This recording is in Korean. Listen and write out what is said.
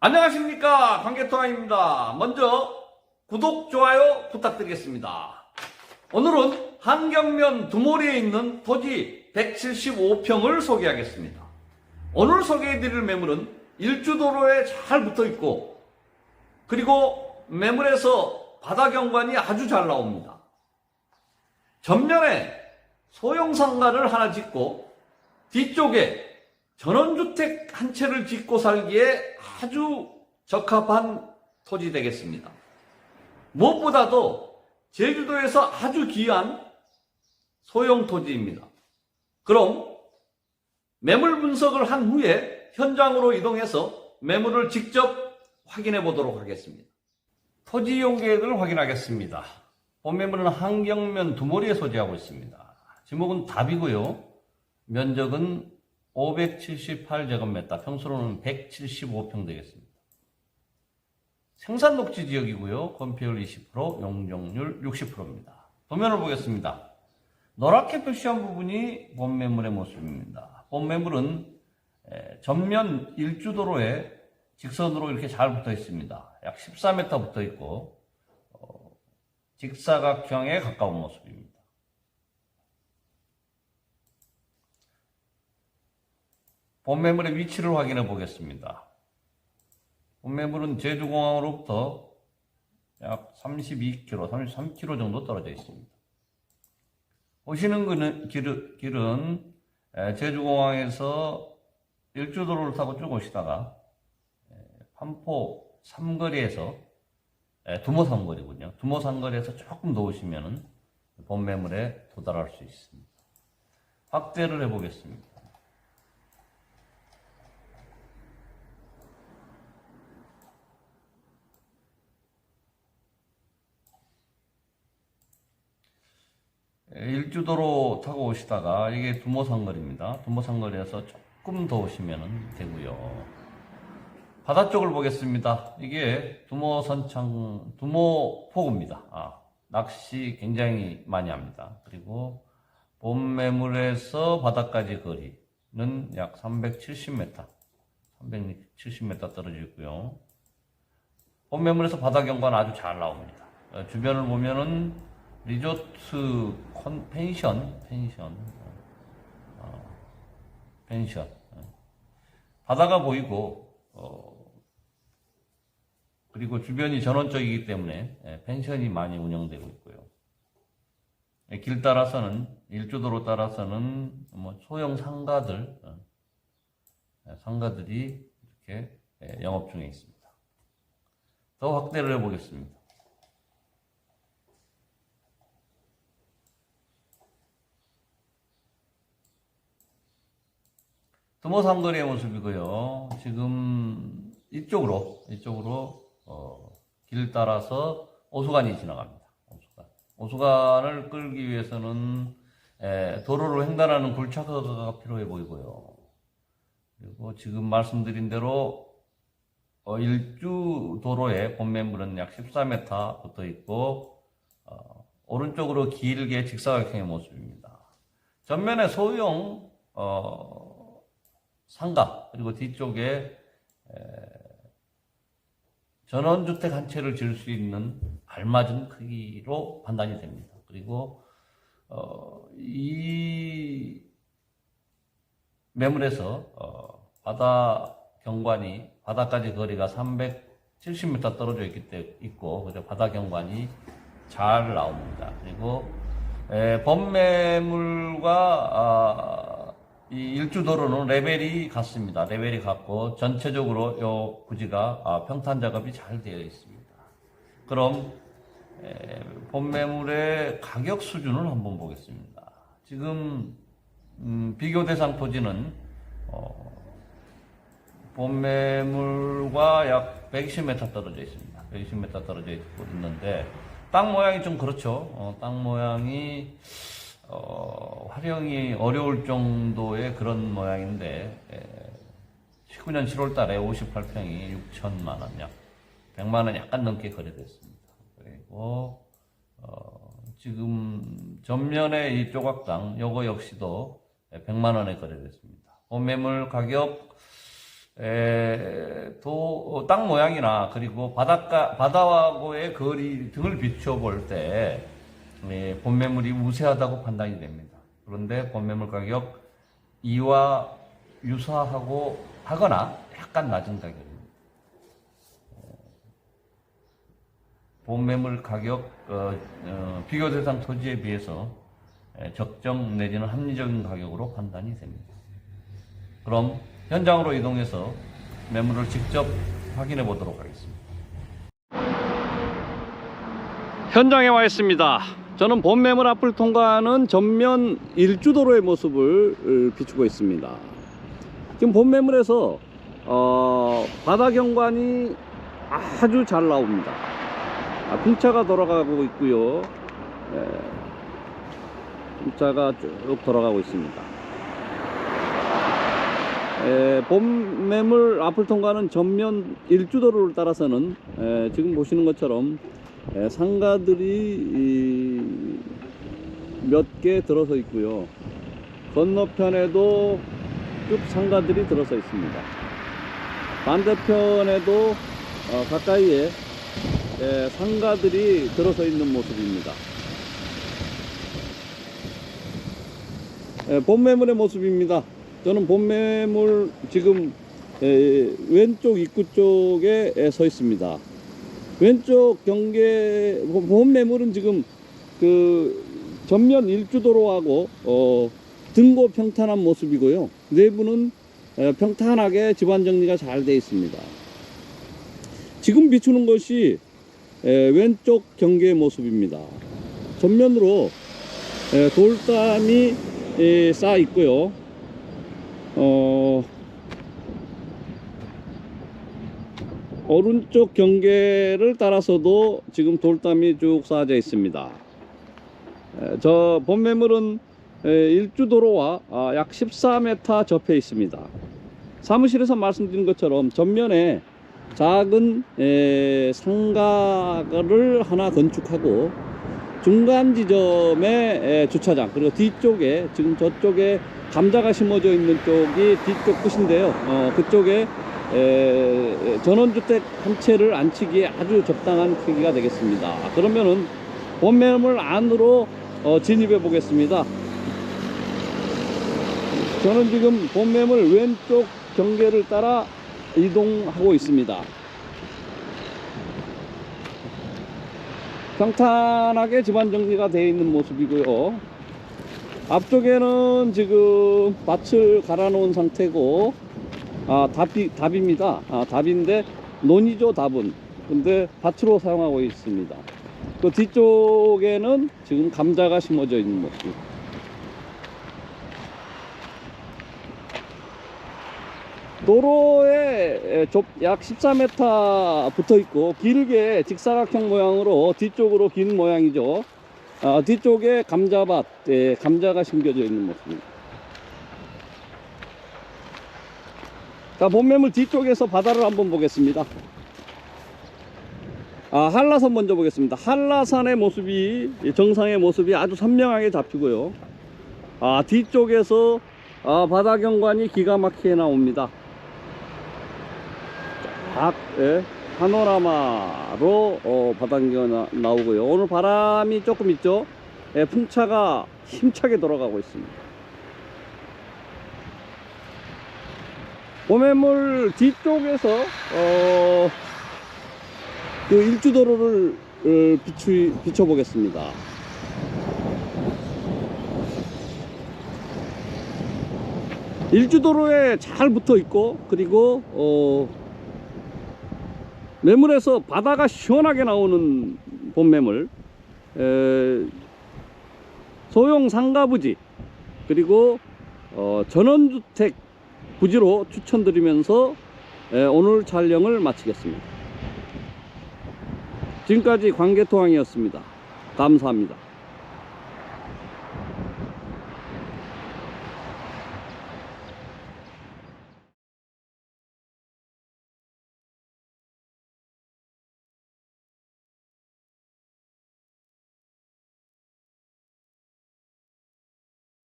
안녕하십니까 관계통화입니다. 먼저 구독, 좋아요 부탁드리겠습니다. 오늘은 한경면 두모리에 있는 토지 175평을 소개하겠습니다. 오늘 소개해드릴 매물은 일주도로에 잘 붙어있고 그리고 매물에서 바다 경관이 아주 잘 나옵니다. 전면에 소형 상가를 하나 짓고 뒤쪽에 전원주택 한 채를 짓고 살기에 아주 적합한 토지 되겠습니다. 무엇보다도 제주도에서 아주 귀한 소형 토지입니다. 그럼 매물 분석을 한 후에 현장으로 이동해서 매물을 직접 확인해 보도록 하겠습니다. 토지 이용 계획을 확인하겠습니다. 본 매물은 한경면 두모리에 소지하고 있습니다. 지목은 답이고요. 면적은 578제곱미터, 평수로는 175평 되겠습니다. 생산 녹지 지역이고요. 건폐율 20%, 용적률 60%입니다. 도면을 보겠습니다. 노랗게 표시한 부분이 본 매물의 모습입니다. 본 매물은 에, 전면 일주도로에 직선으로 이렇게 잘 붙어 있습니다. 약 14m 붙어 있고 어, 직사각형에 가까운 모습입니다. 본 매물의 위치를 확인해 보겠습니다. 본 매물은 제주공항으로부터 약 32km, 33km 정도 떨어져 있습니다. 오시는 그는- 길은, 제주공항에서 일주도로를 타고 쭉 오시다가 에, 판포 삼거리에서 에, 두모 삼거리군요. 두모 삼거리에서 조금 더 오시면은 본 매물에 도달할 수 있습니다. 확대를 해보겠습니다. 일주도로 타고 오시다가 이게 두모산거리입니다. 두모산거리에서 조금 더 오시면 되고요. 바다 쪽을 보겠습니다. 이게 두모선창 두모포구입니다. 아, 낚시 굉장히 많이 합니다. 그리고 봄매물에서 바다까지 거리는 약 370m, 370m 떨어져 있고요. 봄매물에서 바다 경관 아주 잘 나옵니다. 어, 주변을 보면은 리조트 콘 펜션 펜션 어, 펜션 어. 바다가 보이고 어, 그리고 주변이 전원적이기 때문에 예, 펜션이 많이 운영되고 있고요. 예, 길 따라서는 일주도로 따라서는 뭐 소형 상가들 어, 예, 상가들이 이렇게 예, 영업 중에 있습니다. 더 확대를 해보겠습니다. 두모 삼거리의 모습이고요. 지금 이쪽으로 이쪽으로 어, 길 따라서 오수관이 지나갑니다. 오수관. 오수관을 끌기 위해서는 에, 도로를 횡단하는 굴착허가가 필요해 보이고요. 그리고 지금 말씀드린 대로 어, 일주 도로에 본매물은 약 14m 붙어 있고 어, 오른쪽으로 길게 직사각형의 모습입니다. 전면에 소형 어, 상가 그리고 뒤쪽에 에, 전원주택 한 채를 지을 수 있는 알맞은 크기로 판단이 됩니다. 그리고 어, 이 매물에서 어, 바다 경관이 바다까지 거리가 370m 떨어져 있기 때 있고 그래서 바다 경관이 잘 나옵니다. 그리고 에, 범매물과 아, 이 일주도로는 레벨이 같습니다. 레벨이 같고 전체적으로 요 부지가 아, 평탄 작업이 잘 되어 있습니다. 그럼 에, 본매물의 가격 수준을 한번 보겠습니다. 지금 음, 비교 대상 토지는 어, 본매물과 약 120m 떨어져 있습니다. 120m 떨어져 있는데 땅 모양이 좀 그렇죠. 어, 땅 모양이 어, 활용이 어려울 정도의 그런 모양인데 에, 19년 7월 달에 58평이 6천만 원, 약 100만 원 약간 넘게 거래됐습니다. 그리고 어, 지금 전면에 이 조각당 요거 역시도 100만 원에 거래됐습니다. 본 매물 가격 에, 도, 어, 땅 모양이나 그리고 바닷가, 바다하고의 거리 등을 비춰볼 때, 예, 본매물이 우세하다고 판단이 됩니다. 그런데 본매물 가격 이와 유사하고 하거나 약간 낮은 가격입니다. 본매물 가격 어, 어, 비교 대상 토지에 비해서 에, 적정 내지는 합리적인 가격으로 판단이 됩니다. 그럼 현장으로 이동해서 매물을 직접 확인해 보도록 하겠습니다. 현장에 와 있습니다. 저는 본 매물 앞을 통과하는 전면 일주도로의 모습을 어, 비추고 있습니다. 지금 본 매물에서 어, 바다 경관이 아주 잘 나옵니다. 아, 풍차가 돌아가고 있고요. 예, 풍차가 쭉 돌아가고 있습니다. 에, 봄 매물 앞을 통과하는 전면 일주도로를 따라서는 에, 지금 보시는 것처럼 에, 상가들이 몇 개 들어서 있고요. 건너편에도 쭉 상가들이 들어서 있습니다. 반대편에도 어, 가까이에 에, 상가들이 들어서 있는 모습입니다. 에, 봄매물의 모습입니다. 저는 봄매물 지금 에, 왼쪽 입구 쪽에 에, 서 있습니다. 왼쪽 경계 봄매물은 지금 그 전면 일주도로하고 어, 등고 평탄한 모습이고요. 내부는 에, 평탄하게 집안 정리가 잘 되어 있습니다. 지금 비추는 것이 에, 왼쪽 경계의 모습입니다. 전면으로 에, 돌담이 에, 쌓아 있고요. 어, 오른쪽 경계를 따라서도 지금 돌담이 쭉 쌓아져 있습니다. 에, 저 본매물은 에, 일주도로와 아, 약 14m 접해 있습니다. 사무실에서 말씀드린 것처럼 전면에 작은 에, 상가를 하나 건축하고 중간 지점에 에, 주차장 그리고 뒤쪽에 지금 저쪽에 감자가 심어져 있는 쪽이 뒤쪽 끝인데요. 어, 그쪽에 에, 전원주택 한 채를 안치기에 아주 적당한 크기가 되겠습니다. 그러면은 본매물 안으로 어, 진입해 보겠습니다. 저는 지금 본매물 왼쪽 경계를 따라 이동하고 있습니다. 평탄하게 집안 정리가 되어 있는 모습이고요. 앞쪽에는 지금 밭을 갈아 놓은 상태고 아 답이 답입니다. 아 답인데 논이죠 답은. 근데 밭으로 사용하고 있습니다. 그 뒤쪽에는 지금 감자가 심어져 있는 모습. 도로에 약 14m 붙어 있고 길게 직사각형 모양으로 뒤쪽으로 긴 모양이죠. 아, 뒤쪽에 감자밭, 예, 감자가 심겨져 있는 모습입니다. 자, 본매물 뒤쪽에서 바다를 한번 보겠습니다. 아, 한라산 먼저 보겠습니다. 한라산의 모습이, 정상의 모습이 아주 선명하게 잡히고요. 아, 뒤쪽에서 아, 바다 경관이 기가 막히게 나옵니다. 딱, 예, 파노라마로 어, 바닥가 나, 나오고요. 오늘 바람이 조금 있죠. 예, 풍차가 힘차게 돌아가고 있습니다. 봄매물 뒤쪽에서 어, 그 일주도로를 어, 비추, 비춰보겠습니다. 일주도로에 잘 붙어 있고 그리고 어, 매물에서 바다가 시원하게 나오는 봄매물 에, 소형 상가부지 그리고 어, 전원주택 부지로 추천드리면서 에, 오늘 촬영을 마치겠습니다. 지금까지 관계토항이었습니다. 감사합니다.